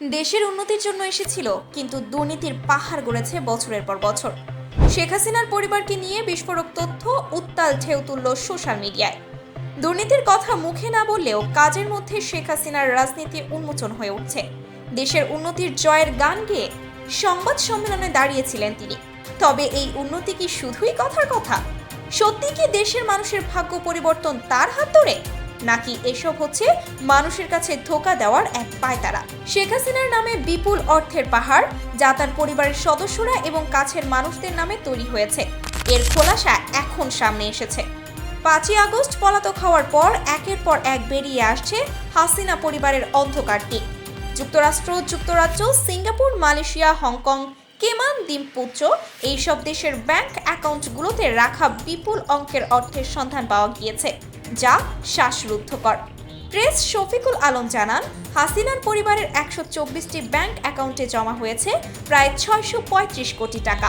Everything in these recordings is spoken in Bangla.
দেশের উন্নতির জন্য এসেছিল, কিন্তু দুর্নীতির পাহাড় গড়েছে বছরের পর বছর। শেখ হাসিনার পরিবারকে নিয়ে বিস্ফোরক তথ্য উত্তাল ঢেউ তুলল সোশ্যাল মিডিয়ায়। দুর্নীতির কথা মুখে না বললেও কাজের মধ্যে শেখ হাসিনার রাজনীতি উন্মোচন হয়ে উঠছে। দেশের উন্নতির জয়ের গান গেয়ে সংবাদ সম্মেলনে দাঁড়িয়েছিলেন তিনি। তবে এই উন্নতি কি শুধুই কথার কথা? সত্যি কি দেশের মানুষের ভাগ্য পরিবর্তন তার হাত ধরে? নাকি এসব হচ্ছে মানুষের কাছে ধোকা দেওয়ার এক পায়তারা? শেখ হাসিনার নামে বিপুল অর্থের পাহাড়, যা তার পরিবারের সদস্যরা এবং কাছের মানুষদের নামে তৈরি হয়েছে। এর খোলাসা এখন সামনে এসেছে। পাঁচই আগস্ট পলাতক হওয়ার পর একের পর এক বেরিয়ে আসছে হাসিনা পরিবারের অন্ধকার দিক যুক্তরাষ্ট্র, যুক্তরাজ্য, সিঙ্গাপুর, মালয়েশিয়া, হংকং, কেমান দ্বীপপুঞ্জ এইসব দেশের ব্যাংক অ্যাকাউন্টগুলোতে রাখা বিপুল অঙ্কের অর্থের সন্ধান পাওয়া গিয়েছে। যা শ্বাসরুদ্ধকর। প্রেস শফিকুল আলম জানান, হাসিনার পরিবারের একশো চব্বিশটি ব্যাংক অ্যাকাউন্টে জমা হয়েছে প্রায় ছয়শো পঁয়ত্রিশ কোটি টাকা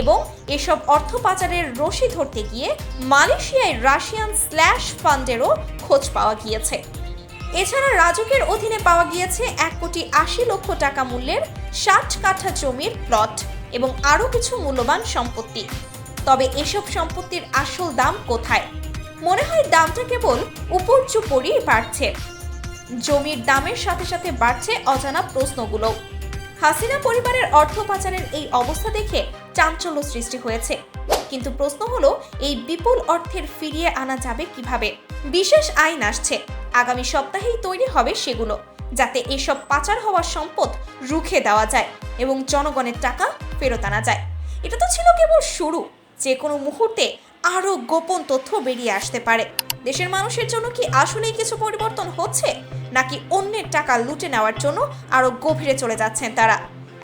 এবং এসব অর্থ পাচারের রশি ধরতে গিয়ে মালয়েশিয়ায় রাশিয়ান স্ল্যাশ ফান্ডেরও খোঁজ পাওয়া গিয়েছে। এছাড়া রাজকের অধীনে পাওয়া গিয়েছে এক কোটি আশি লক্ষ টাকা মূল্যের ষাট কাঠা জমির প্লট এবং আরও কিছু মূল্যবান সম্পত্তি। তবে এসব সম্পত্তির আসল দাম কোথায়? মনে হয় দামটা কেবল উপর্যুপরই বাড়ছে। জমির দামের সাথে সাথে বাড়ছে অজানা প্রশ্নগুলো। হাসিনা পরিবারের অর্থ পাচারের এই অবস্থা দেখে চাঞ্চল্য সৃষ্টি হয়েছে। কিন্তু প্রশ্ন হলো, এই বিপুল অর্থের ফিরিয়ে আনা যাবে কীভাবে? বিশেষ আইন আসছে। আগামী সপ্তাহেই তৈরি হবে সেগুলো, যাতে এসব পাচার হওয়া সম্পদ রুখে দেওয়া যায় এবং জনগণের টাকা ফেরত আনা যায়। এটা তো ছিল কেবল শুরু। যে কোনো মুহূর্তে আরও গোপন তথ্য বেরিয়ে আসতে পারে। দেশের মানুষের জন্য কি আসলেই কিছু পরিবর্তন হচ্ছে? নাকি অন্যের টাকা লুটে নেওয়ার জন্য আরও গভীরে চলে যাচ্ছেন তারা?